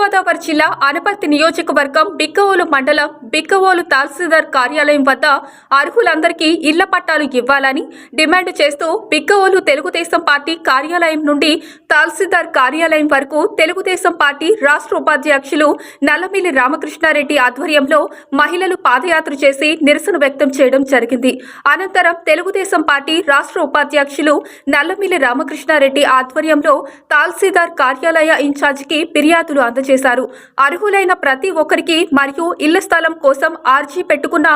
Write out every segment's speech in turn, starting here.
Thurpu Godavari జిల్లా అనపర్తి నియోజకవర్గం బిక్కవోలు మండలం బిక్కవోలు తహసీల్దార్ కార్యాలయం వద్ద అర్హులందరికీ ఇళ్ళ పట్టాలు ఇవ్వాలని డిమాండ్ చేస్తూ బిక్కవోలు తెలుగుదేశం పార్టీ కార్యాలయం నుండి తహసీల్దార్ కార్యాలయం వరకు తెలుగుదేశం పార్టీ రాష్ట్ర ఉపాధ్యక్షులు నల్లమిల్లి రామకృష్ణారెడ్డి ఆధ్వర్యంలో మహిళలు పాదయాత్ర చేసి నిరసన వ్యక్తం చేయడం జరిగింది. అనంతరం తెలుగుదేశం పార్టీ రాష్ట్ర ఉపాధ్యక్షులు నల్లమిల్లి రామకృష్ణారెడ్డి ఆధ్వర్యంలో తహసీల్దార్ కార్యాలయ ఇన్ఛార్జికి ఫిర్యాదులు అందజేశారు. చేశారు. అర్హులైన ప్రతి ఒక్కరికి మరియు ఇళ్ళ స్థలం కోసం ఆర్జీ పెట్టుకున్న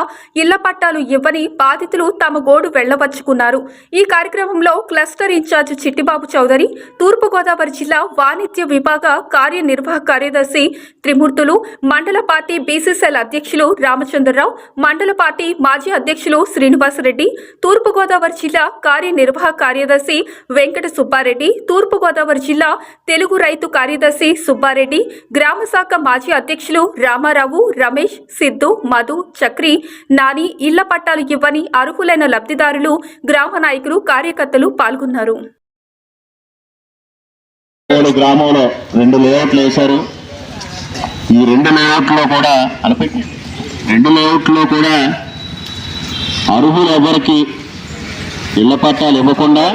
ఇళ్ళ పట్టాలు ఇవ్వని బాధితులు తమ గోడు వెళ్ళవచ్చుకున్నారు ఈ కార్యక్రమంలో cluster in charge Chittibabu Chowdary Thurpu Godavari జిల్లా వాణిజ్య విభాగ కార్యనిర్వాహక కార్యదర్శి త్రిమూర్తులు మండల పార్టీ బీసీసీఎల్ అధ్యక్షులు రామచంద్రరావు మండల పార్టీ మాజీ అధ్యక్షులు శ్రీనివాసరెడ్డి తూర్పుగోదావరి జిల్లా కార్యనిర్వాహక కార్యదర్శి వెంకట సుబ్బారెడ్డి తూర్పుగోదావరి జిల్లా తెలుగు రైతు కార్యదర్శి సుబ్బారెడ్డి గ్రామ శాఖ మాజీ అధ్యక్షులు రామారావు రమేష్ సిద్ధు మధు చక్రి నాని ఇళ్ళ పట్టాలు ఇవ్వని అర్హులైన లబ్ధిదారులు గ్రామ నాయకులు కార్యకర్తలు పాల్గొన్నారు. గ్రామంలో రెండు లేఅవుట్లు వేశారు. ఈ రెండు లేఅవుట్లో కూడా రెండు లేఅవుట్లో కూడా అర్హులు ఎవరికి ఇళ్ళ పట్టాలు ఇవ్వకుండా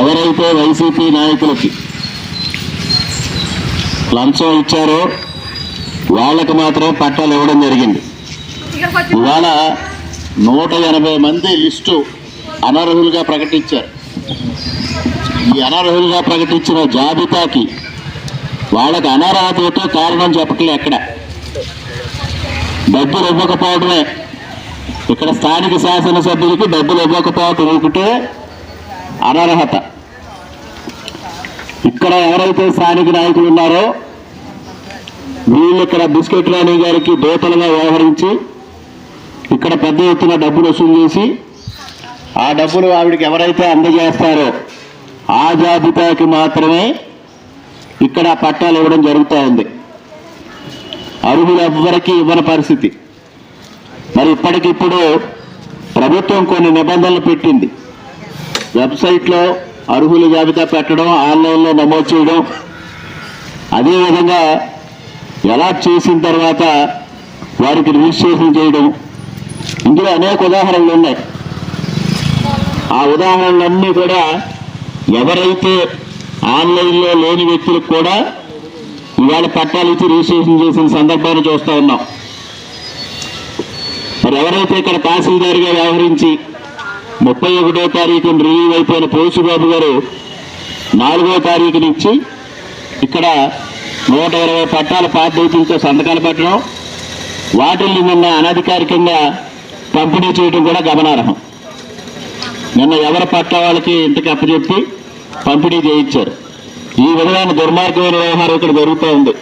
ఎవరైతే వైసీపీ నాయకులకి లంచం ఇచ్చారో. వాళ్ళకు మాత్రమే పట్టాలు ఇవ్వడం జరిగింది. ఇవాళ నూట ఎనభై మంది లిస్టు అనర్హులుగా ప్రకటించారు. ఈ అనర్హులుగా ప్రకటించిన జాబితాకి వాళ్ళకి అనర్హతతో కారణం చెప్పట్లే ఎక్కడ. డబ్బులు ఇవ్వకపోవడమే. ఇక్కడ స్థానిక శాసనసభ్యులకి డబ్బులు ఇవ్వకపోవటం ఒకటే అనర్హత. ఇక్కడ ఎవరైతే స్థానిక నాయకులు ఉన్నారో వీళ్ళు ఇక్కడ బిస్కెట్ రాణి గారికి దోతలుగా వ్యవహరించి ఇక్కడ పెద్ద ఎత్తున డబ్బులు వసూలు చేసి ఆ డబ్బులు ఆవిడకి ఎవరైతే అందజేస్తారో ఆ జాబితాకి మాత్రమే ఇక్కడ పట్టాలు ఇవ్వడం జరుగుతూ ఉంది. అర్హులు ఎవ్వరికీ ఇవ్వని పరిస్థితి. మరి ఇప్పటికిప్పుడు ప్రభుత్వం కొన్ని నిబంధనలు పెట్టింది. వెబ్సైట్లో అర్హుల జాబితా పెట్టడం ఆన్లైన్లో నమోదు చేయడం. అదేవిధంగా అలాట్ చేసిన తర్వాత వారికి రిజిస్ట్రేషన్ చేయడం. ఇందులో అనేక ఉదాహరణలు ఉన్నాయి. ఆ ఉదాహరణలన్నీ కూడా ఎవరైతే ఆన్లైన్లో లేని వ్యక్తులకు కూడా ఇవాళ పట్టాలు ఇచ్చి రిజిస్ట్రేషన్ చేసిన సందర్భాన్ని చూస్తూ ఉన్నాం. మరి ఎవరైతే ఇక్కడ తహసీల్దారిగా వ్యవహరించి ముప్పై ఒకటో తారీఖున రిలీవ్ అయిపోయిన పోసుబాబు గారు నాలుగో తారీఖు ఇచ్చి ఇక్కడ నూట ఇరవై పట్టాల పాఠ్యతలతో సంతకాలు పెట్టడం వాటిల్ని నిన్న అనధికారికంగా పంపిణీ చేయడం కూడా గమనార్హం. నిన్న ఎవరి పట్ల వాళ్ళకి ఇంటికి అప్పచెప్పి పంపిణీ చేయించారు. ఈ విధమైన దుర్మార్గమైన వ్యవహారం ఇక్కడ జరుగుతూ ఉంది.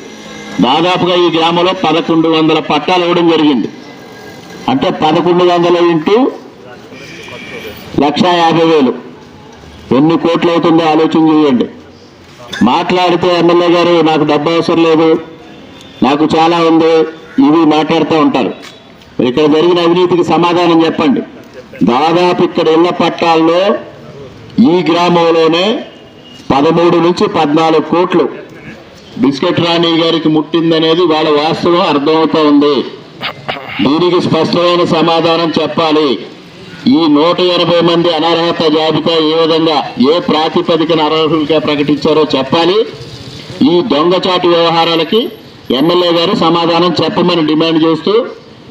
దాదాపుగా ఈ గ్రామంలో పదకొండు వందల పట్టాలు ఇవ్వడం జరిగింది. అంటే పదకొండు వందల ఇంటూ లక్షా యాభై వేలు. ఎన్ని కోట్లు అవుతుందో ఆలోచన చేయండి. మాట్లాడితే ఎమ్మెల్యే గారు నాకు డబ్బు అవసరం లేదు నాకు చాలా ఉంది ఇవి మాట్లాడుతూ ఉంటారు. ఇక్కడ జరిగిన అవినీతికి సమాధానం చెప్పండి. దాదాపు ఇక్కడ ఇళ్ళ పట్టాల్లో ఈ గ్రామంలోనే పదమూడు నుంచి పద్నాలుగు కోట్లు బిస్కెట్ రాణి గారికి ముట్టిందనేది వాళ్ళ వాస్తవం అర్థమవుతూ ఉంది. దీనికి స్పష్టమైన సమాధానం చెప్పాలి. ఈ నూట ఎనభై మంది అనర్హత జాబితా ఏ విధంగా ఏ ప్రాతిపదికన అర్హులుగా ప్రకటించారో చెప్పాలి. ఈ దొంగచాటు వ్యవహారాలకి ఎమ్మెల్యే గారు సమాధానం చెప్పమని డిమాండ్ చేస్తూ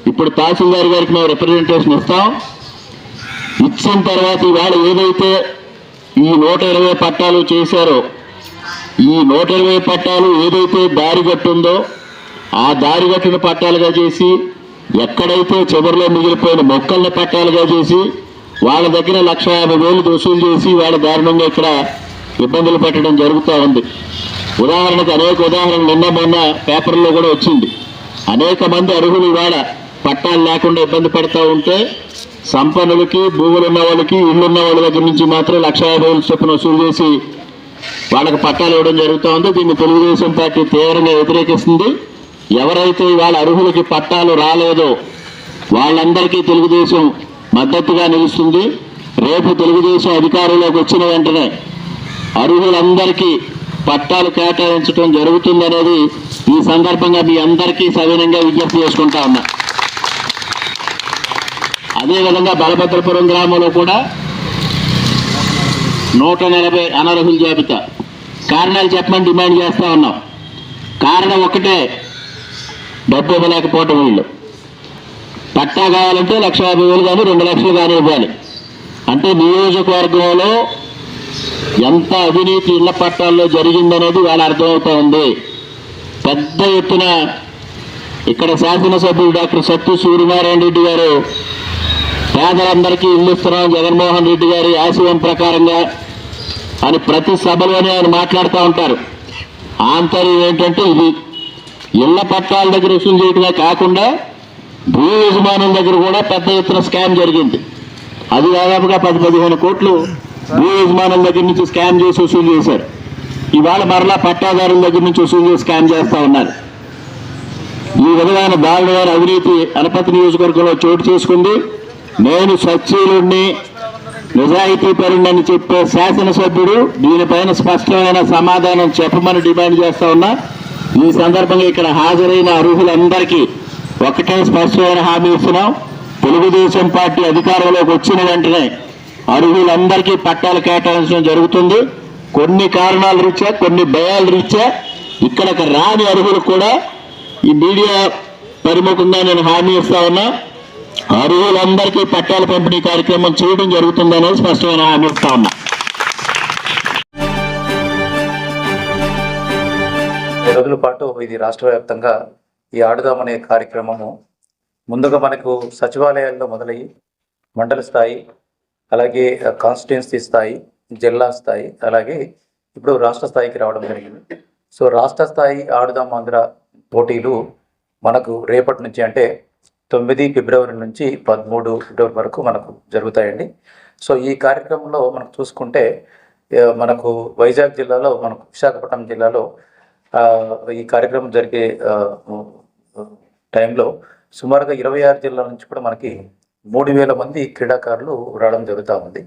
ఇప్పుడు తహసీల్దార్ గారికి మేము రిప్రజెంటేషన్ ఇస్తాం. ఇచ్చిన తర్వాత ఇవాళ ఏదైతే ఈ నూట ఇరవై పట్టాలు చేశారో ఈ నూట ఇరవై పట్టాలు ఏదైతే దారి గట్టుందో ఆ దారి గట్టిన పట్టాలుగా చేసి ఎక్కడైతే చివరిలో మిగిలిపోయిన మొక్కల్ని పట్టాలుగా చేసి వాళ్ళ దగ్గర లక్ష యాభై వేలు వసూలు చేసి వాళ్ళ దారుణంగా ఇక్కడ ఇబ్బందులు పెట్టడం జరుగుతూ ఉంది. ఉదాహరణకు అనేక ఉదాహరణలు నిన్న మొన్న పేపర్లో కూడా వచ్చింది. అనేక మంది అర్హులు ఇవాళ పట్టాలు లేకుండా ఇబ్బంది పడుతూ ఉంటే సంపన్నులకి భూములు ఉన్న వాళ్ళకి ఇళ్ళున్న వాళ్ళ దగ్గర నుంచి మాత్రం లక్ష యాభై వేలు చొప్పున వసూలు చేసి వాళ్ళకి పట్టాలు ఇవ్వడం జరుగుతూ ఉంది. దీన్ని తెలుగుదేశం పార్టీ తీవ్రంగా వ్యతిరేకిస్తుంది. ఎవరైతే ఇవాళ అర్హులకి పట్టాలు రాలేదో వాళ్ళందరికీ తెలుగుదేశం మద్దతుగా నిలుస్తుంది. రేపు తెలుగుదేశం అధికారంలోకి వచ్చిన వెంటనే అర్హులందరికీ పట్టాలు కేటాయించడం జరుగుతుందనేది ఈ సందర్భంగా మీ అందరికీ సవినంగా విజ్ఞప్తి చేసుకుంటా ఉన్నా. అదేవిధంగా బలభద్రపురం గ్రామంలో కూడా నూట నలభై అనర్హుల జాబితా. కారణాలు చెప్పమని డిమాండ్ చేస్తా ఉన్నాం. కారణం ఒకటే డబ్బు ఇవ్వలేకపోవటం వీళ్ళు పట్టా కావాలంటే లక్ష యాభై వేలు కానీ రెండు లక్షలు కానీ ఇవ్వాలి. అంటే నియోజకవర్గంలో ఎంత అవినీతి ఇళ్ళ పట్టాల్లో జరిగిందనేది వాళ్ళ అర్థమవుతా ఉంది. పెద్ద ఎత్తున ఇక్కడ శాసనసభ్యులు డాక్టర్ సత్తు సూర్యనారాయణ రెడ్డి గారు పేదలందరికీ ఇల్లు ఇస్తున్నాం జగన్మోహన్ రెడ్డి గారి ఆశయం ప్రకారంగా అని ప్రతి సభలోనే ఆయన మాట్లాడుతూ ఉంటారు. ఆంతర్యం ఏంటంటే ఇది ఇళ్ళ పట్టాల దగ్గర వసూలు చేయటమే కాకుండా భూ యజమానుల దగ్గర కూడా పెద్ద ఎత్తున స్కామ్ జరిగింది. అది దాదాపుగా పది పదిహేను కోట్లు భూ యజమానుల దగ్గర నుంచి స్కామ్ చేసి వసూలు చేశారు. ఇవాళ మరలా పట్టాదారుల దగ్గర నుంచి వసూలు చేసి స్కామ్ చేస్తూ ఉన్నారు. ఈ విధమైన దారుణమైన అవినీతి అనపతి నియోజకవర్గంలో చోటు చేసుకుంది. నేను సచ్చీలుణ్ణి నిజాయితీ పరుణ్ణి చెప్పే శాసనసభ్యుడు దీనిపైన స్పష్టమైన సమాధానం చెప్పమని డిమాండ్ చేస్తా ఉన్నా. ఈ సందర్భంగా ఇక్కడ హాజరైన అర్హులందరికీ ఒకటే స్పష్టమైన హామీ ఇస్తున్నాం. తెలుగుదేశం పార్టీ అధికారంలోకి వచ్చిన వెంటనే అర్హులందరికీ పట్టాలు కేటాయించడం జరుగుతుంది. కొన్ని కారణాల రీత్యా కొన్ని భయాల రీత్యా ఇక్కడికి రాని అర్హులు కూడా ఈ మీడియా పరిముఖంగా నేను హామీ ఇస్తా ఉన్నా. అర్హులందరికీ పట్టాల పంపిణీ కార్యక్రమం చేయడం జరుగుతుందనేది స్పష్టమైన హామీ ఇస్తా ఉన్నా. ఈ రోజుల పాటు ఇది రాష్ట్ర వ్యాప్తంగా ఈ ఆడుదామనే కార్యక్రమము ముందుగా మనకు సచివాలయాల్లో మొదలయ్యి మండల స్థాయి అలాగే కాన్స్టిట్యున్సీ స్థాయి జిల్లా స్థాయి అలాగే ఇప్పుడు రాష్ట్ర స్థాయికి రావడం జరిగింది. సో రాష్ట్ర స్థాయి ఆడుదాం ఆంధ్ర పోటీలు మనకు రేపటి నుంచి అంటే తొమ్మిది ఫిబ్రవరి నుంచి పదమూడు ఫిబ్రవరి వరకు మనకు జరుగుతాయండి. సో ఈ కార్యక్రమంలో మనకు చూసుకుంటే మనకు వైజాగ్ జిల్లాలో మనకు విశాఖపట్నం జిల్లాలో ఈ కార్యక్రమం జరిగే టైంలో సుమారుగా ఇరవై ఆరు జిల్లాల నుంచి కూడా మనకి మూడు వేల మంది క్రీడాకారులు రావడం జరుగుతూ ఉంది.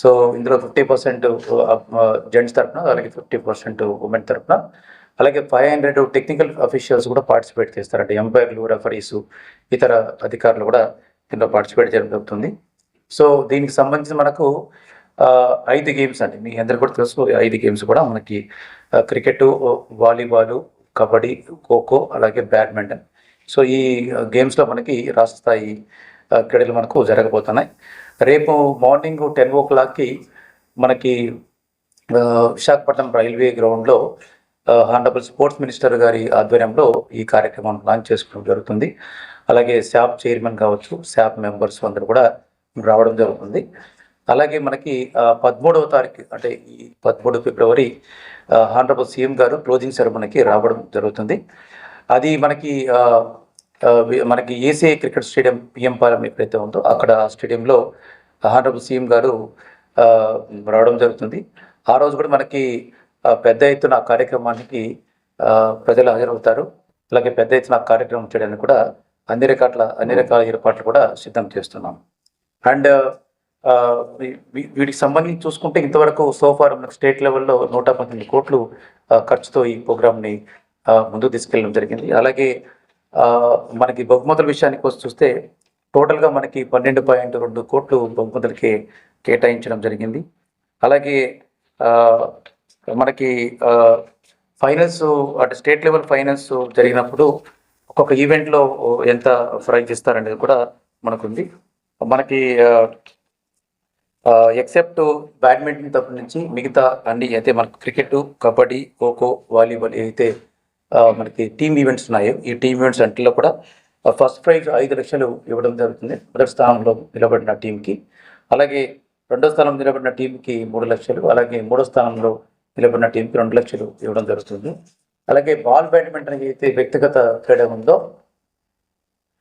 సో ఇందులో ఫిఫ్టీ పర్సెంట్ జెంట్స్ తరఫున అలాగే ఫిఫ్టీ పర్సెంట్ ఉమెన్ తరఫున అలాగే ఫైవ్ హండ్రెడ్ టెక్నికల్ అఫీషియల్స్ కూడా పార్టిసిపేట్ చేస్తారంటే ఎంపైర్లు రెఫరీసు ఇతర అధికారులు కూడా దీంట్లో పార్టిసిపేట్ చేయడం జరుగుతుంది. సో దీనికి సంబంధించి మనకు ఐదు గేమ్స్ అండి. మీ అందరు కూడా తెలుసు ఐదు గేమ్స్ కూడా మనకి క్రికెట్ వాలీబాల్ కబడ్డీ ఖోఖో అలాగే బ్యాడ్మింటన్. సో ఈ గేమ్స్లో మనకి రాష్ట్ర స్థాయి క్రీడలు మనకు జరగబోతున్నాయి. రేపు మార్నింగ్ టెన్ ఓ క్లాక్కి మనకి విశాఖపట్నం రైల్వే గ్రౌండ్లో హానరబుల్ స్పోర్ట్స్ మినిస్టర్ గారి ఆధ్వర్యంలో ఈ కార్యక్రమం లాంచ్ చేసుకోవడం జరుగుతుంది. అలాగే శాప్ చైర్మన్ కావచ్చు శాప్ మెంబర్స్ అందరూ కూడా రావడం జరుగుతుంది. అలాగే మనకి పదమూడవ తారీఖు అంటే ఈ పదమూడు ఫిబ్రవరి హానరబుల్ సీఎం గారు క్లోజింగ్ సెరమనీకి రావడం జరుగుతుంది. అది మనకి మనకి ACI cricket stadium PM Palem ఎక్కడైతే ఉందో అక్కడ స్టేడియంలో హానరబుల్ సీఎం గారు రావడం జరుగుతుంది. ఆ రోజు కూడా మనకి పెద్ద ఎత్తున ఆ కార్యక్రమానికి ప్రజలు హాజరవుతారు. అలాగే పెద్ద ఎత్తున కార్యక్రమం చేయడానికి కూడా అన్ని రకాల అన్ని రకాల ఏర్పాట్లు కూడా సిద్ధం చేస్తున్నాం. అండ్ వీటికి సంబంధించి చూసుకుంటే ఇంతవరకు సోఫార్ మనకు స్టేట్ లెవెల్లో నూట పంతొమ్మిది కోట్లు ఖర్చుతో ఈ ప్రోగ్రామ్ని ముందుకు తీసుకెళ్ళడం జరిగింది. అలాగే మనకి బహుమతుల విషయానికి వచ్చి చూస్తే టోటల్గా మనకి పన్నెండు పాయింట్ రెండు కోట్లు బహుమతులకి కేటాయించడం జరిగింది. అలాగే మనకి ఫైనల్స్ అంటే స్టేట్ లెవెల్ ఫైనల్స్ జరిగినప్పుడు ఒక్కొక్క ఈవెంట్లో ఎంత ప్రైజ్ ఇస్తారనేది కూడా మనకుంది. మనకి ఎక్సెప్ట్ బ్యాడ్మింటన్ తప్ప నుంచి మిగతా అన్ని అయితే మనకు క్రికెట్ కబడ్డీ ఖోఖో వాలీబాల్ అయితే మనకి టీమ్ ఈవెంట్స్ ఉన్నాయో ఈ టీమ్ ఈవెంట్స్ అంటిలో కూడా ఫస్ట్ ప్రైజ్ ఐదు లక్షలు ఇవ్వడం జరుగుతుంది. మొదటి స్థానంలో నిలబడిన టీంకి అలాగే రెండో స్థానం నిలబడిన టీంకి మూడు లక్షలు అలాగే మూడో స్థానంలో నిలబడిన టీంకి రెండు లక్షలు ఇవ్వడం జరుగుతుంది. అలాగే బాల్ బ్యాడ్మింటన్ అయితే వ్యక్తిగత క్రీడ ఉందో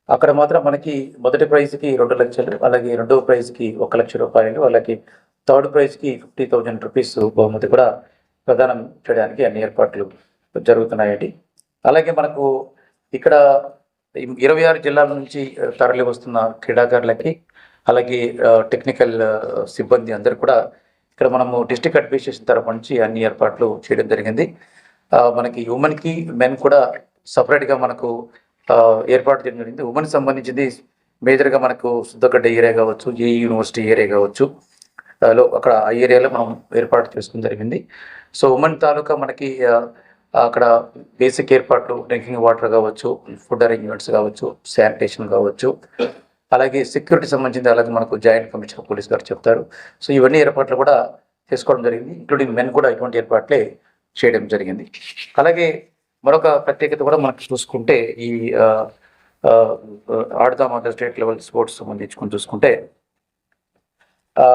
అక్కడ మాత్రం మనకి మొదటి ప్రైజ్కి రెండు లక్షలు అలాగే రెండవ ప్రైజ్కి ఒక లక్ష రూపాయలు అలాగే థర్డ్ ప్రైజ్కి ఫిఫ్టీ థౌజండ్ రూపీస్ బహుమతి కూడా ప్రదానం చేయడానికి అన్ని ఏర్పాట్లు జరుగుతున్నాయండి. అలాగే మనకు ఇక్కడ ఇరవై ఆరు జిల్లాల నుంచి తరలి వస్తున్న క్రీడాకారులకి అలాగే టెక్నికల్ సిబ్బంది అందరు కూడా ఇక్కడ మనము డిస్టిక్ అడ్మినిస్ట్రేషన్ తరపు నుంచి అన్ని ఏర్పాట్లు చేయడం జరిగింది. మనకి ఉమెన్కి మెన్ కూడా సపరేట్గా మనకు ఏర్పాటు చేయడం జరిగింది. ఉమెన్ సంబంధించింది మేజర్గా మనకు సుద్దగడ్డ ఏరియా కావచ్చు ఏ యూనివర్సిటీ ఏరియా కావచ్చు లో అక్కడ ఆ ఏరియాలో మనం ఏర్పాటు చేసుకోవడం జరిగింది. సో ఉమెన్ తాలూకా మనకి అక్కడ బేసిక్ ఏర్పాట్లు డ్రింకింగ్ వాటర్ కావచ్చు ఫుడ్ అరేంజ్మెంట్స్ కావచ్చు శానిటేషన్ కావచ్చు అలాగే సెక్యూరిటీ సంబంధించింది అలాగే మనకు జాయింట్ కమిషనర్ పోలీస్ గారు చెప్తారు. సో ఇవన్నీ ఏర్పాట్లు కూడా చేసుకోవడం జరిగింది. ఇంక్లూడింగ్ మెన్ కూడా ఇటువంటి ఏర్పాట్లే చేయడం జరిగింది. అలాగే మరొక ప్రత్యేకత కూడా మనకు చూసుకుంటే ఈ ఆడదాం అండర్ స్టేట్ లెవెల్ స్పోర్ట్స్ సంబంధించుకొని చూసుకుంటే ఆ,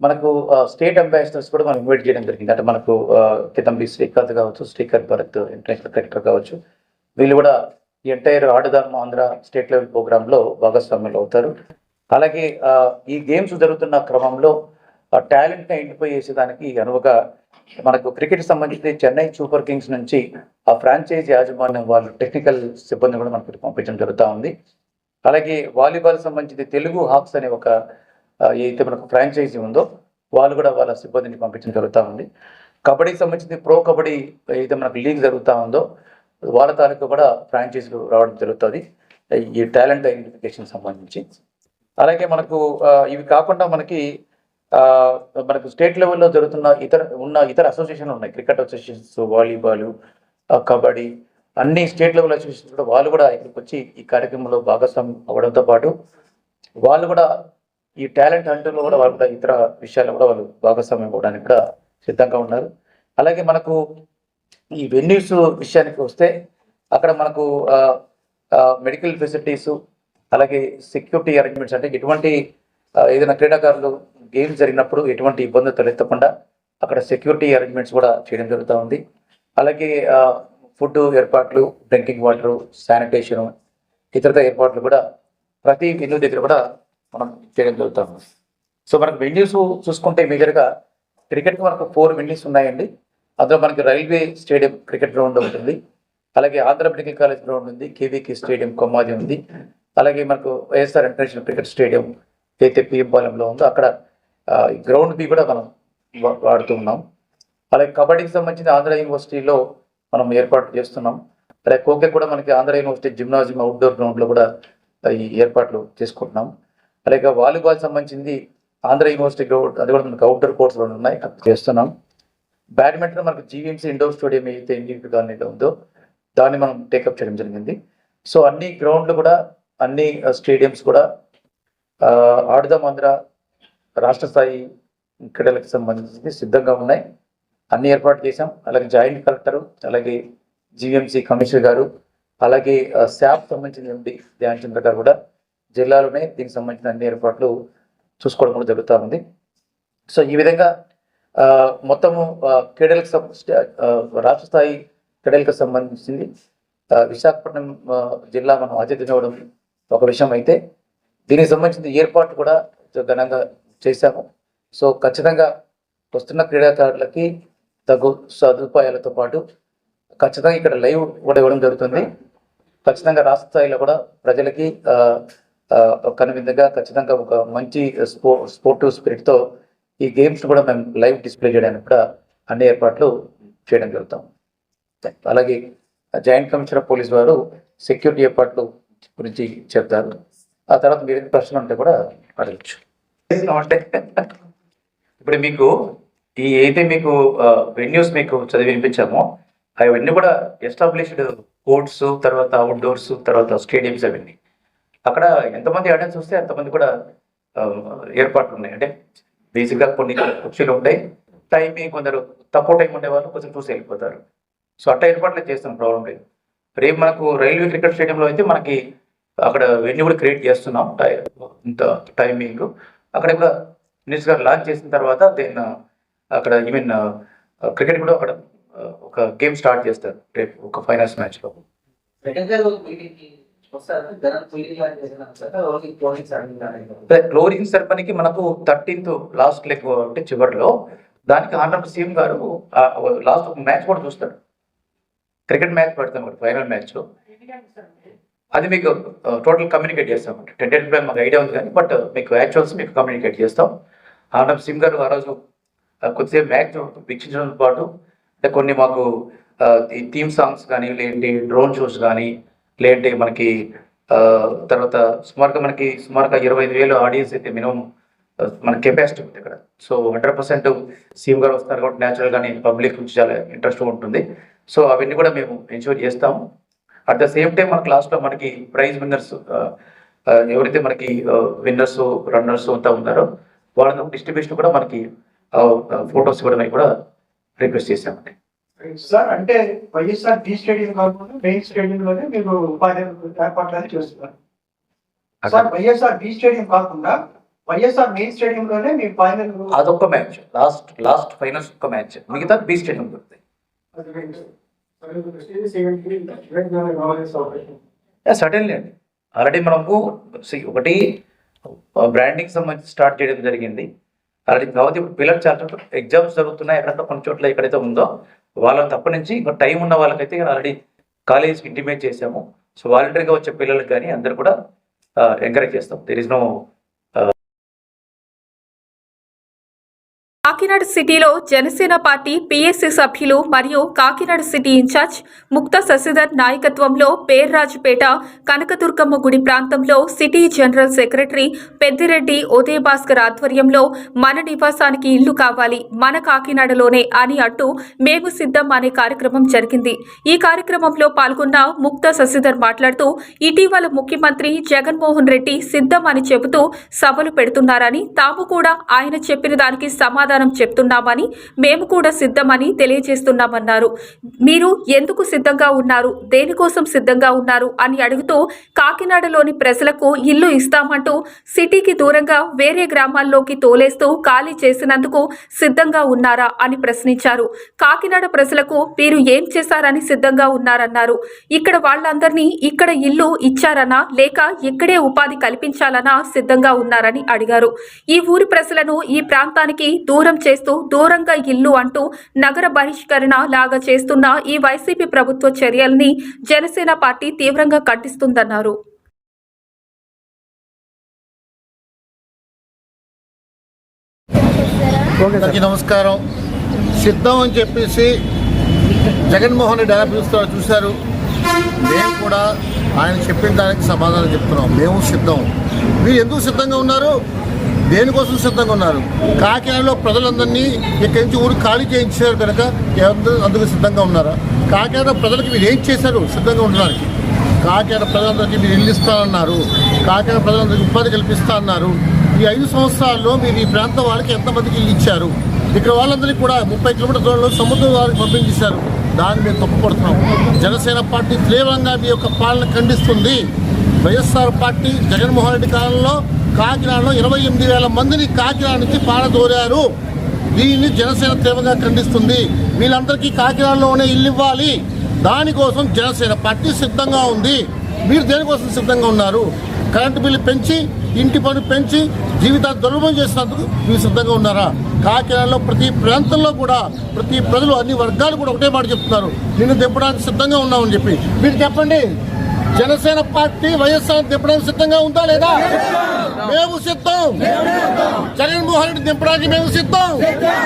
మనకు స్టేట్ అంబాసిడర్స్ కూడా మనం ఇన్వైట్ చేయడం జరిగింది. అంటే మనకు ఆ, కితంబి శ్రీకాంత్ కావచ్చు శ్రీకాంత్ భరత్ ఇంటర్నేషనల్ క్రికెటర్ కావచ్చు వీళ్ళు కూడా ఈ ఎంటైర్ ఆడదాం ఆంధ్ర స్టేట్ లెవెల్ ప్రోగ్రాంలో భాగస్వాములు అవుతారు. అలాగే ఈ గేమ్స్ జరుగుతున్న క్రమంలో ఆ టాలెంట్ని ఐడెంటిఫై చేసేదానికి అనువుగా మనకు క్రికెట్ సంబంధించి చెన్నై సూపర్ కింగ్స్ నుంచి ఆ ఫ్రాంచైజ్ యాజమాన్యం వాళ్ళు టెక్నికల్ సిబ్బంది కూడా మనకి పంపించడం జరుగుతూ ఉంది. అలాగే వాలీబాల్ సంబంధించి తెలుగు హాక్స్ అనే ఒక ఏదైతే మనకు ఫ్రాంచైజీ ఉందో వాళ్ళు కూడా వాళ్ళ సిబ్బందిని పంపించడం జరుగుతూ ఉంది. కబడ్డీకి సంబంధించి ప్రో కబడ్డీ ఏదైతే మనకు లీగ్ జరుగుతూ ఉందో వాళ్ళ తాలూకు కూడా ఫ్రాంచైజీలు రావడం జరుగుతుంది. ఈ టాలెంట్ ఐడెంటిఫికేషన్ సంబంధించి. అలాగే మనకు ఇవి కాకుండా మనకి మనకు స్టేట్ లెవెల్లో జరుగుతున్న ఇతర ఉన్న ఇతర అసోసియేషన్లు ఉన్నాయి. క్రికెట్ అసోసియేషన్స్ వాలీబాల్ కబడ్డీ అన్ని స్టేట్ లెవెల్ అసోసియేషన్స్ కూడా వాళ్ళు కూడా ఇక్కడికి వచ్చి ఈ కార్యక్రమంలో భాగస్వామ్యం అవ్వడంతో పాటు వాళ్ళు కూడా ఈ టాలెంట్ హంటర్లో కూడా వాళ్ళు కూడా ఇతర విషయాల్లో కూడా వాళ్ళు భాగస్వామ్యం అవ్వడానికి కూడా సిద్ధంగా ఉన్నారు. అలాగే మనకు ఈ వెన్యూస్ విషయానికి వస్తే అక్కడ మనకు మెడికల్ ఫెసిలిటీస్ అలాగే సెక్యూరిటీ అరేంజ్మెంట్స్ అంటే ఎటువంటి ఏదైనా క్రీడాకారులు గేమ్స్ జరిగినప్పుడు ఎటువంటి ఇబ్బంది తలెత్తకుండా అక్కడ సెక్యూరిటీ అరేంజ్మెంట్స్ కూడా చేయడం జరుగుతూ ఉంది. అలాగే ఫుడ్ ఏర్పాట్లు డ్రింకింగ్ వాటర్ శానిటేషన్ ఇతరత ఏర్పాట్లు కూడా ప్రతి వెన్యూ దగ్గర కూడా మనం చేయడం జరుగుతూ ఉంది. సో మనకు వెన్యూస్ చూసుకుంటే మేజర్గా క్రికెట్కి మనకు ఫోర్ వెన్యూస్ ఉన్నాయండి. అందులో మనకి రైల్వే స్టేడియం క్రికెట్ గ్రౌండ్ ఉంటుంది అలాగే ఆంధ్ర మెడికల్ కాలేజ్ గ్రౌండ్ ఉంది. కేవీకి స్టేడియం కొమ్మాది ఉంది. అలాగే మనకు వైఎస్ఆర్ ఇంటర్నేషనల్ క్రికెట్ స్టేడియం అయితే పిఎం పాలెంలో ఉందో. అక్కడ గ్రౌండ్ బి కూడా మనం వాడుతున్నాం అలాగే కబడ్డీకి సంబంధించిన ఆంధ్ర యూనివర్సిటీలో మనం ఏర్పాటు చేస్తున్నాం. అలాగే ఖోఖో కూడా మనకి ఆంధ్ర యూనివర్సిటీ జిమ్నాజియం అవుట్డోర్ గ్రౌండ్లో కూడా ఈ ఏర్పాట్లు చేసుకుంటున్నాం. అలాగే వాలీబాల్ సంబంధించింది ఆంధ్ర యూనివర్సిటీ గ్రౌండ్ అది కూడా మనకి అవుట్డోర్ కోర్ట్స్ కూడా ఉన్నాయి. చేస్తున్నాం. బ్యాడ్మింటన్ మనకు జీవీఎంసీ ఇండోర్ స్టేడియం అయితే ఇండియన్ కాలనీలో ఉందో దాన్ని మనం టేకప్ చేయడం జరిగింది. సో అన్ని గ్రౌండ్లు కూడా అన్ని స్టేడియంస్ కూడా ఆడుదాం ఆంధ్ర రాష్ట్ర స్థాయి క్రీడలకు సంబంధించి సిద్ధంగా ఉన్నాయి. అన్ని ఏర్పాటు చేశాం. అలాగే జాయింట్ కలెక్టర్ అలాగే జిఎంసి కమిషనర్ గారు అలాగే శాప్ సంబంధించిన ఎండి ధ్యాన్ చంద్ర గారు కూడా జిల్లాలోనే దీనికి సంబంధించిన అన్ని ఏర్పాట్లు చూసుకోవడం కూడా జరుగుతూ ఉంది. సో ఈ విధంగా మొత్తము క్రీడలకు రాష్ట్ర స్థాయి క్రీడలకు సంబంధించింది. విశాఖపట్నం జిల్లా మనం ఆతిథ్యం ఇవ్వడం ఒక విషయం అయితే దీనికి సంబంధించిన ఏర్పాటు కూడా ఘనంగా చేశాము. సో ఖచ్చితంగా వస్తున్న క్రీడాకారులకి తగు సదుపాయాలతో పాటు ఖచ్చితంగా ఇక్కడ లైవ్ కూడా ఇవ్వడం జరుగుతుంది. ఖచ్చితంగా రాష్ట్ర స్థాయిలో కూడా ప్రజలకి కనువిందుగా ఖచ్చితంగా ఒక మంచి స్పో స్పోర్టివ్ స్పిరిట్తో ఈ గేమ్స్ కూడా మేము లైవ్ డిస్ప్లే చేయడానికి కూడా అన్ని ఏర్పాట్లు చేయడం జరుగుతాం. అలాగే జాయింట్ కమిషనర్ పోలీస్ వారు సెక్యూరిటీ ఏర్పాట్లు గురించి చెప్తారు. ఆ తర్వాత మీరు ప్రశ్నలు ఉంటే కూడా అడగచ్చు. ఇప్పుడు మీకు ఈ అయితే మీకు వెన్యూస్ మీకు చదివి వినిపించామో అవన్నీ కూడా ఎస్టాబ్లిష్డ్ కోర్ట్స్ తర్వాత అవుట్డోర్స్ తర్వాత స్టేడియంస్ అవన్నీ. అక్కడ ఎంతమంది ఆడియన్స్ వస్తే అంతమంది కూడా ఏర్పాట్లు ఉన్నాయి. అంటే బేసిక్గా కొన్ని కుర్చీలు ఉంటాయి టైం కొందరు తక్కువ టైం ఉండేవాళ్ళు కొంచెం చూసి వెళ్ళిపోతారు. సో అట్ట ఏర్పాట్లు చేస్తాం ప్రాబ్లం లేదు. రేపు మనకు రైల్వే క్రికెట్ స్టేడియంలో అయితే మనకి అక్కడ వెన్యూ కూడా క్రియేట్ చేస్తున్నాం టై- టైమింగ్ అక్కడ కూడా మినిస్టర్ గారు లాంచ్ చేసిన తర్వాత దెన్ అక్కడ ఈవెన్ క్రికెట్ కూడా అక్కడ uh, ఒక గేమ్ స్టార్ట్ చేస్తారు. రేపు ఒక ఫైనల్స్ మ్యాచ్లో. సెకండ్గా మీటింగ్కి వస్తారు. జనం మీటింగ్ లాంటి చేసిన తర్వాత ఓన్లీ క్లోజింగ్ సర్వీస్ క్లోజింగ్ సెరమనీకి మనకు థర్టీన్త్ లాస్ట్ లెగ్ అంటే చివరిలో దానికి ఆనరబుల్ సీఎం గారు లాస్ట్ ఒక మ్యాచ్ కూడా చూస్తాడు క్రికెట్ మ్యాచ్ పెడతాం ఫైనల్ మ్యాచ్ అది మీకు టోటల్ కమ్యూనికేట్ చేస్తాం టెంటెడ్ ప్లాన్ మాకు ఐడియా ఉంది కానీ బట్ మీకు యాక్చువల్స్ మీకు కమ్యూనికేట్ చేస్తాం. ఆనరబుల్ సిమ్ గారు ఆ రోజు కొద్దిసేపు మ్యాచ్ వీక్షించడం పాటు కొన్ని మాకు థీమ్ సాంగ్స్ కానీ లేదంటే డ్రోన్ షోస్ కానీ లేదంటే మనకి తర్వాత సుమారుగా మనకి సుమారుగా ఇరవై ఐదు వేలు ఆడియన్స్ అయితే మినిమం మన కెపాసిటీ ఉంది ఇక్కడ. సో హండ్రెడ్ పర్సెంట్ సీఎం గారు వస్తారు కాబట్టి న్యాచురల్గానే పబ్లిక్ నుంచి చాలా ఇంట్రెస్ట్ ఉంటుంది. సో అవన్నీ కూడా మేము ఎన్షూర్ చేస్తాము. అట్ ద సేమ్ టైం మన క్లాస్లో మనకి ప్రైజ్ విన్నర్స్ ఎవరైతే మనకి విన్నర్స్ రన్నర్స్ అంతా ఉన్నారో వాళ్ళ డిస్ట్రిబ్యూషన్ కూడా మనకి ఫొటోస్ ఇవ్వడం కూడా రిక్వెస్ట్ చేశామండి. సార్ అంటే వైఎస్ఆర్ బి స్టేడియం కాకుండా మెయిన్ స్టేడియం లోనే మీరు ఉపాధి ఏర్పాట్లు చేస్తున్నారు. సార్ వైఎస్ఆర్ బి స్టేడియం కాకుండా వైఎస్ఆర్ మెయిన్ స్టేడియం లోనే మీ ఫైనల్ అదొక మ్యాచ్ లాస్ట్ లాస్ట్ ఫైనల్స్ ఒక మ్యాచ్ మిగతా బీ స్టేడియం దొరుకుతాయి సడన్లీ అండి ఆల్రెడీ మనకు ఒకటి బ్రాండింగ్ సంబంధించి స్టార్ట్ చేయడం జరిగింది. ఆల్రెడీ కాబట్టి ఇప్పుడు పిల్లలు చాలా ఎగ్జామ్స్ జరుగుతున్నాయి. ఎక్కడ కొన్ని చోట్ల ఎక్కడైతే ఉందో వాళ్ళని తప్ప నుంచి ఇంకా టైం ఉన్న వాళ్ళకైతే ఆల్రెడీ కాలేజ్కి ఇంటిమేట్ చేసాము సో వాలంటరీగా వచ్చే పిల్లలకి కానీ అందరు కూడా ఎంకరేజ్ చేస్తాం. దేర్ ఇస్ నో కాకినాడ సిటీలో జనసేన పార్టీ పీఎస్సీ సభ్యులు మరియు కాకినాడ సిటీ ఇన్ఛార్జ్ ముక్త శశిధర్ నాయకత్వంలో పేర్రాజుపేట కనకదుర్గమ్మ గుడి ప్రాంతంలో city general secretary Peddireddy Udaya Bhaskar ఆధ్వర్యంలో మన నివాసానికి ఇల్లు కావాలి మన కాకినాడలోనే అని అంటూ మేము సిద్ధం అనే కార్యక్రమం జరిగింది. ఈ కార్యక్రమంలో పాల్గొన్న ముక్త శశిధర్ మాట్లాడుతూ ఇటీవల ముఖ్యమంత్రి జగన్మోహన్ రెడ్డి సిద్ధం అని చెబుతూ సభలు పెడుతున్నారని తాము కూడా ఆయన చెప్పిన దానికి సమాధానం చెప్తున్నామని మేము కూడా సిద్ధమని తెలియజేస్తున్నామన్నారు. మీరు ఎందుకు సిద్ధంగా ఉన్నారు? దేనికోసం సిద్ధంగా ఉన్నారు? అని అడుగుతూ కాకినాడలోని ప్రజలకు ఇల్లు ఇస్తామంటూ సిటీకి దూరంగా వేరే గ్రామాల్లోకి తోలేస్తూ ఖాళీ చేసినందుకు సిద్ధంగా ఉన్నారా అని ప్రశ్నించారు. కాకినాడ ప్రజలకు మీరు ఏం చేశారని సిద్ధంగా ఉన్నారన్నారు. ఇక్కడ వాళ్ళందరినీ ఇక్కడ ఇల్లు ఇచ్చారనా? లేక ఇక్కడే ఉపాధి కల్పించాలనా? సిద్ధంగా ఉన్నారని అడిగారు. ఈ ఊరి ప్రజలను ఈ ప్రాంతానికి దూరం చేస్తూ దూరంగా ఇల్లు అంటూ నగర బహిష్కరణ లాగా చేస్తున్న ఈ వైసీపీ ప్రభుత్వ చర్యల్ని జనసేన పార్టీ తీవ్రంగా ఖండిస్తుందన్నారు. నమస్కారం. సిద్ధం అని చెప్పేసి జగన్మోహన్ రెడ్డి ఎలా పిలుస్తారో చూశారు. మేము కూడా ఆయన చెప్పిన దానికి సమాధానం చెప్తున్నాం. మేము సిద్ధం. మీరు ఎందుకు సిద్ధంగా ఉన్నారు? దేనికోసం సిద్ధంగా ఉన్నారు? కాకినాడలో ప్రజలందరినీ ఇక్కడి నుంచి ఊరు ఖాళీ చేయించారు కనుక అందరూ అందుకు సిద్ధంగా ఉన్నారా? కాకినాడ ప్రజలకు మీరు ఏం చేశారు? సిద్ధంగా ఉండడానికి. కాకినాడ ప్రజలందరికీ మీరు ఇల్లు ఇస్తానన్నారు. కాకినాడ ప్రజలందరికీ ఉపాధి కల్పిస్తా అన్నారు. ఈ ఐదు సంవత్సరాల్లో మీరు ఈ ప్రాంతం వాళ్ళకి ఎంతమందికి ఇల్లు ఇచ్చారు? ఇక్కడ వాళ్ళందరికీ కూడా ముప్పై కిలోమీటర్ దూరంలో సముద్రం వారికి పంపించేశారు. దాన్ని మేము తప్పుపడుతున్నాం జనసేన పార్టీ తీవ్రంగా మీ యొక్క పాలన ఖండిస్తుంది. వైఎస్ఆర్ పార్టీ జగన్మోహన్ రెడ్డి కాలంలో కాకినాడలో ఇరవై ఎనిమిది వేల మందిని కాకినాడ నుంచి పారదోరారు దీన్ని జనసేన తీవ్రంగా ఖండిస్తుంది. వీళ్ళందరికీ కాకినాడలోనే ఇల్లు ఇవ్వాలి. దానికోసం జనసేన పార్టీ సిద్ధంగా ఉంది. మీరు దేనికోసం సిద్ధంగా ఉన్నారు? కరెంటు బిల్లు పెంచి ఇంటి పన్ను పెంచి జీవితాలు దుర్లభం చేసినందుకు మీరు సిద్ధంగా ఉన్నారా? కాకినాడలో ప్రతి ప్రాంతంలో కూడా ప్రతి ప్రజలు అన్ని వర్గాలు కూడా ఒకటే మాట చెప్తున్నారు. నిన్ను దెబ్బడానికి సిద్ధంగా ఉన్నామని చెప్పి. మీరు చెప్పండి. జనసేన పార్టీ వైఎస్ఆర్ దెబ్బడానికి సిద్ధంగా ఉందా లేదా? మేము సిద్ధం. జగన్మోహన్ రెడ్డి దింపడానికి మేము సిద్ధం. సిద్ధం.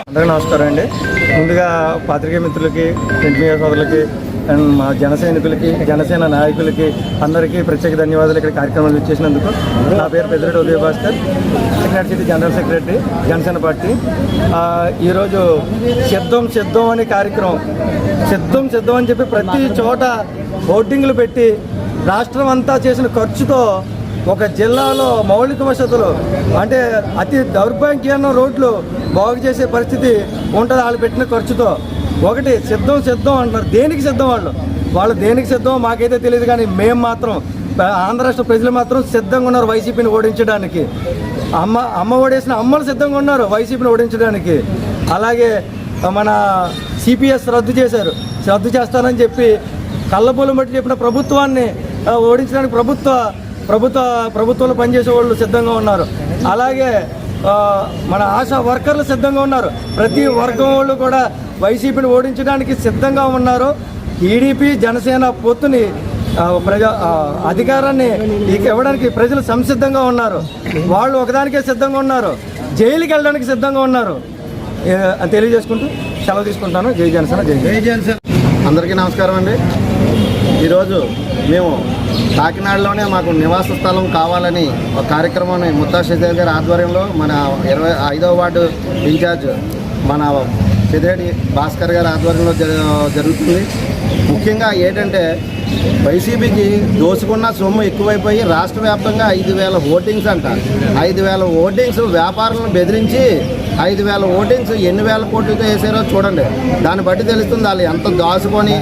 అందరికీ నమస్కారం అండి. ముందుగా పాత్రికేయ మిత్రులకి ప్రింట్ మీడియా సోదరులకి అండ్ మా జన సైనికులకి జనసేన నాయకులకి అందరికీ ప్రత్యేక ధన్యవాదాలు ఇక్కడ కార్యక్రమాలు ఇచ్చేసినందుకు నా పేరు Peddireddy Udaya Bhaskar secretary city general secretary Janasena party. ఆ, ఈరోజు సిద్ధం సిద్ధం అనే కార్యక్రమం. సిద్ధం సిద్ధం అని చెప్పి ప్రతి చోట హోర్డింగ్లు పెట్టి రాష్ట్రం అంతా చేసిన ఖర్చుతో ఒక జిల్లాలో మౌలిక వసతులు అంటే అతి దౌర్భాగ్యాన్న రోడ్లు బాగు చేసే పరిస్థితి ఉంటుంది వాళ్ళు పెట్టిన ఖర్చుతో. ఒకటి సిద్ధం సిద్ధం అంటున్నారు. దేనికి సిద్ధం వాళ్ళు? వాళ్ళు దేనికి సిద్ధం మాకైతే తెలియదు కానీ మేము మాత్రం ఆంధ్ర రాష్ట్ర ప్రజలు మాత్రం సిద్ధంగా ఉన్నారు వైసీపీని ఓడించడానికి. అమ్మ అమ్మ ఓడేసిన అమ్మలు సిద్ధంగా ఉన్నారు వైసీపీని ఓడించడానికి. అలాగే మన సిపిఎస్ రద్దు చేశారు. రద్దు చేస్తానని చెప్పి కళ్ళబోలు బట్టి చెప్పిన ప్రభుత్వాన్ని ఓడించడానికి ప్రభుత్వ ప్రభుత్వ ప్రభుత్వంలో పనిచేసే వాళ్ళు సిద్ధంగా ఉన్నారు. అలాగే మన ఆశా వర్కర్లు సిద్ధంగా ఉన్నారు. ప్రతి వర్గం వాళ్ళు కూడా వైసీపీని ఓడించడానికి సిద్ధంగా ఉన్నారు. టీడీపీ జనసేన పొత్తుని ప్రజా అధికారాన్ని ఇవ్వడానికి ప్రజలు సంసిద్ధంగా ఉన్నారు. వాళ్ళు ఒకదానికే సిద్ధంగా ఉన్నారు. జైలుకి వెళ్ళడానికి సిద్ధంగా ఉన్నారు. తెలియజేసుకుంటూ సెలవు తీసుకుంటాను. జై జనసేన జై. జై జనసేన. అందరికీ నమస్కారం అండి. ఈరోజు మేము కాకినాడలోనే మాకు నివాస స్థలం కావాలని ఒక కార్యక్రమాన్ని ముత్తా శశిధర్ గారి ఆధ్వర్యంలో మన ఇరవై ఐదవ వార్డు ఇన్ఛార్జ్ మన పెద్దిరెడ్డి భాస్కర్ గారి ఆధ్వర్యంలో జరుగుతుంది. ముఖ్యంగా ఏంటంటే వైసీపీకి దోసుకున్న సొమ్ము ఎక్కువైపోయి రాష్ట్ర వ్యాప్తంగా ఐదు వేల ఓటింగ్స్ అంట. ఐదు వేల ఓటింగ్స్ వ్యాపారులను బెదిరించి ఐదు వేల ఓటింగ్స్ ఎన్ని వేల కోట్లతో వేసారో చూడండి. దాన్ని బట్టి తెలుస్తుంది వాళ్ళు ఎంత దాచుకొని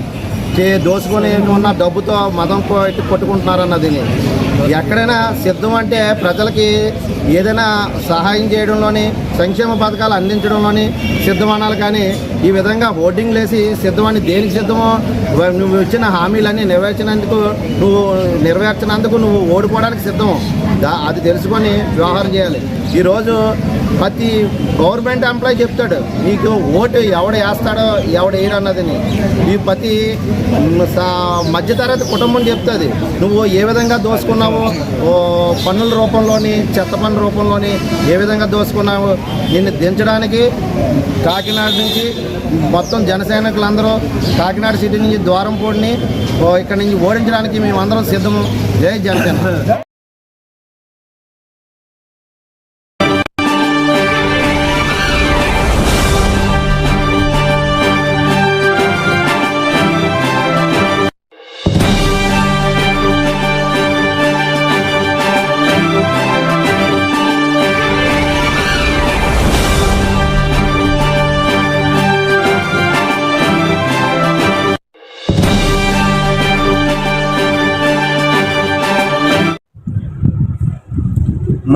దోసుకొని ఉన్న డబ్బుతో మతం కొట్టి కొట్టుకుంటున్నారన్నది. ఎక్కడైనా సిద్ధం అంటే ప్రజలకి ఏదైనా సహాయం చేయడంలోని సంక్షేమ పథకాలు అందించడంలోని సిద్ధమనాలి కానీ ఈ విధంగా ఓటింగ్లు వేసి సిద్ధమని దేనికి సిద్ధమో నువ్వు ఇచ్చిన హామీలన్నీ నెరవేర్చినందుకు నువ్వు నెరవేర్చినందుకు నువ్వు ఓడిపోవడానికి సిద్ధం. అది తెలుసుకొని వ్యవహారం చేయాలి. ఈరోజు ప్రతి గవర్నమెంట్ ఎంప్లాయ్ చెప్తాడు నీకు ఓటు ఎవడు వేస్తాడో ఎవడు వేయడు ఈ ప్రతి మధ్యతరగతి కుటుంబం చెప్తుంది నువ్వు ఏ విధంగా దోసుకున్నావు ఓ పన్నుల రూపంలోని చెత్త పన్ను రూపంలోని ఏ విధంగా దోసుకున్నావు నిన్ను దించడానికి కాకినాడ నుంచి మొత్తం జనసైనికులందరూ కాకినాడ సిటీ నుంచి ద్వారంపూడిని ఓ ఇక్కడి నుంచి ఓడించడానికి మేమందరం సిద్ధము. జై జనసేన.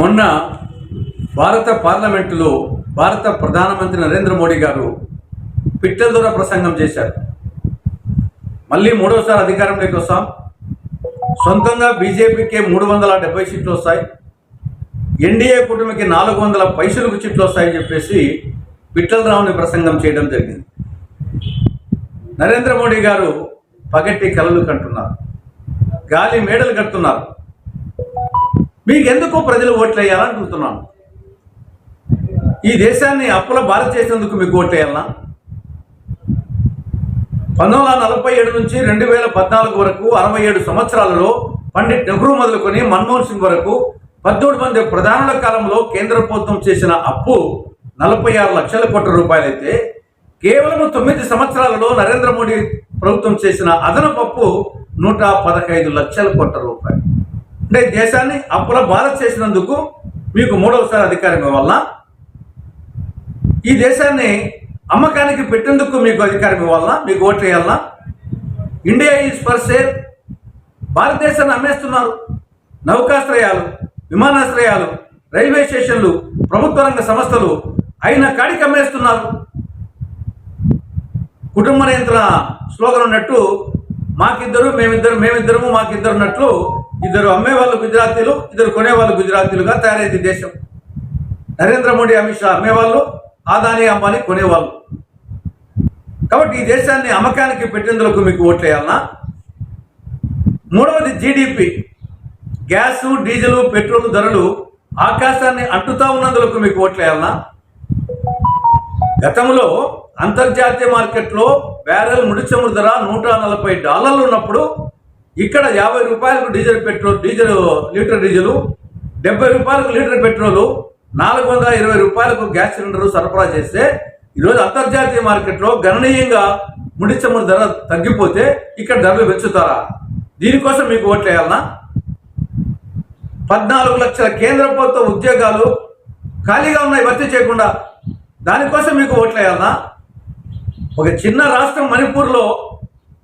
మొన్న భారత పార్లమెంటులో భారత ప్రధానమంత్రి నరేంద్ర మోడీ గారు పిట్టల ద్వారా ప్రసంగం చేశారు. మళ్ళీ మూడోసారి అధికారంలోకి వస్తాం. సొంతంగా బీజేపీకి మూడు వందల డెబ్బై సీట్లు వస్తాయి. ఎన్డీఏ కూటమికి నాలుగు వందల పైసలకు సీట్లు వస్తాయని చెప్పేసి పిట్టలరావుని ప్రసంగం చేయడం జరిగింది. నరేంద్ర మోడీ గారు పగట్టి కలలు కంటున్నారు. గాలి మేడలు కడుతున్నారు. మీకు ఎందుకు ప్రజలు ఓట్లు వేయాలని ఈ దేశాన్ని అప్పుల బాధ చేసేందుకు మీకు ఓట్లు వేయాలనా పంతొమ్మిది వందల నలభై ఏడు నుంచి రెండు వేల పద్నాలుగు వరకు అరవై ఏడు సంవత్సరాలలో పండిట్ నెహ్రూ మొదలుకొని మన్మోహన్ సింగ్ వరకు పద్దెనిమిది మంది ప్రధానుల కాలంలో కేంద్ర ప్రభుత్వం చేసిన అప్పు నలభై ఆరు లక్షల కోట్ల రూపాయలైతే కేవలం తొమ్మిది సంవత్సరాలలో నరేంద్ర మోడీ ప్రభుత్వం చేసిన అదనపు అప్పు నూట పదహైదు లక్షల కోట్ల రూపాయలు. అంటే దేశాన్ని అప్పుల భారత్ చేసినందుకు మీకు మూడవసారి అధికారం ఇవ్వాలా? ఈ దేశాన్ని అమ్మకానికి పెట్టేందుకు మీకు అధికారం ఇవ్వాలా? మీకు ఓట్లు వేయాలా? India is for sale. భారతదేశాన్ని అమ్మేస్తున్నారు. నౌకాశ్రయాలు విమానాశ్రయాలు రైల్వే స్టేషన్లు ప్రభుత్వ రంగ సంస్థలు అయిన కాడికి అమ్మేస్తున్నారు. కుటుంబ నియంత్రణ స్లోగన్ ఉన్నట్టు మాకిద్దరు మేమిద్దరు మేమిద్దరము మాకిద్దరు ఉన్నట్లు ఇద్దరు అమ్మేవాళ్ళు గుజరాతీలు ఇద్దరు కొనేవాళ్ళు గుజరాతీలుగా తయారైంది దేశం. నరేంద్ర మోడీ అమిత్ షా అమ్మేవాళ్ళు ఆదాని అంబానీ కొనేవాళ్ళు కాబట్టి ఈ దేశాన్ని అమ్మకానికి పెట్టేందుకు మీకు ఓట్లేయాలన్నా మూడవది జీడిపి గ్యాసు డీజిల్ పెట్రోల్ ధరలు ఆకాశాన్ని అంటుతా ఉన్నందుకు మీకు ఓట్లేయాలన్నా గతంలో అంతర్జాతీయ మార్కెట్లో బ్యారెల్ ముడిచమురు ధర నూట నలభై డాలర్లు ఉన్నప్పుడు ఇక్కడ యాభై రూపాయలకు diesel petrol diesel litre diesel డెబ్బై రూపాయలకు లీటర్ పెట్రోలు నాలుగు వందల ఇరవై రూపాయలకు గ్యాస్ సిలిండర్ సరఫరా చేస్తే ఈరోజు అంతర్జాతీయ మార్కెట్లో గణనీయంగా ముడి చమురు ధర తగ్గిపోతే ఇక్కడ ధరలు పెంచుతారా దీనికోసం మీకు ఓట్లు వేయాలనా? పద్నాలుగు లక్షల కేంద్ర ప్రభుత్వ ఉద్యోగాలు ఖాళీగా ఉన్నాయి భర్తీ చేయకుండా. దానికోసం మీకు ఓట్లు వేయాలనా? ఒక చిన్న రాష్ట్రం మణిపూర్లో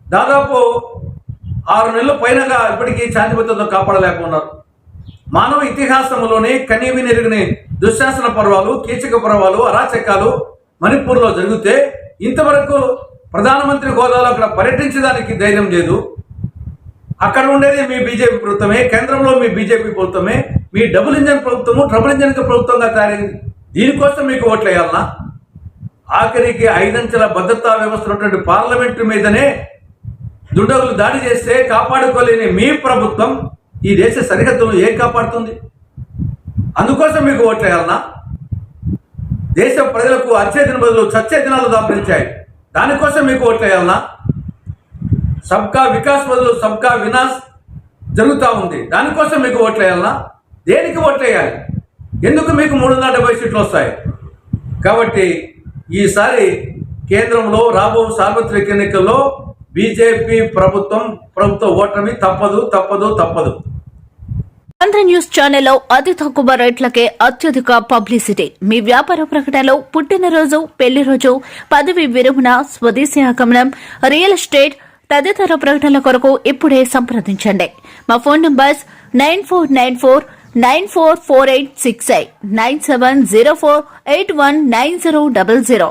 దాదాపు ఆరు నెలల పైనగా ఇప్పటికీ శాంతి భద్రతను కాపాడలేకున్నారు మానవ ఇతిహాసంలోనే కనీవి నెరిగిన దుశ్శాసన పర్వాలు కీచక పర్వాలు అరాచకాలు మణిపూర్లో జరిగితే ఇంతవరకు ప్రధానమంత్రి హోదాలో అక్కడ పర్యటించడానికి ధైర్యం లేదు. అక్కడ ఉండేది మీ బీజేపీ ప్రభుత్వమే కేంద్రంలో మీ బీజేపీ ప్రభుత్వమే మీ డబుల్ ఇంజన్ ప్రభుత్వము ట్రబుల్ ఇంజన్ ప్రభుత్వంగా తయారైంది. దీనికోసం మీకు ఓట్లు వేయాలనా ఆఖరికి ఐదంచెల భద్రతా వ్యవస్థ ఉన్నటువంటి పార్లమెంటు మీదనే దుండగులు దాడి చేస్తే కాపాడుకోలేని మీ ప్రభుత్వం ఈ దేశ సరిహద్దును ఏం కాపాడుతుంది? అందుకోసం మీకు ఓట్లేయాలనా దేశ ప్రజలకు అచ్చే దిన బదులు చచ్చే దినాలు దాపించాయి దానికోసం మీకు ఓట్లేయాలనా సబ్కా వికాస్ బదులు సబ్కా వినాశ్ జరుగుతూ ఉంది. దానికోసం మీకు ఓట్లేయాలనా దేనికి ఓట్లేయాలి ఎందుకు మీకు మూడు వందల డెబ్బై సీట్లు వస్తాయి? కాబట్టి ఈసారి కేంద్రంలో రాబో సార్వత్రిక ఎన్నికల్లో బీజేపీ ప్రభుత్వం ప్రభుత్వ ఓటమి తప్పదు తప్పదు తప్పదు. ఆంధ్ర న్యూస్ ఛానల్లో అతి తక్కువ రేట్లకే అత్యధిక పబ్లిసిటీ. మీ వ్యాపార ప్రకటనలో పుట్టినరోజు పెళ్ళి రోజు పదవి విరమణ స్వదేశీ ఆగమనం రియల్ ఎస్టేట్ తదితర ప్రకటనల కొరకు ఇప్పుడే సంప్రదించండి. మా phone numbers nine four nine four nine four four eight six eight nine seven zero four eight one nine zero double zero.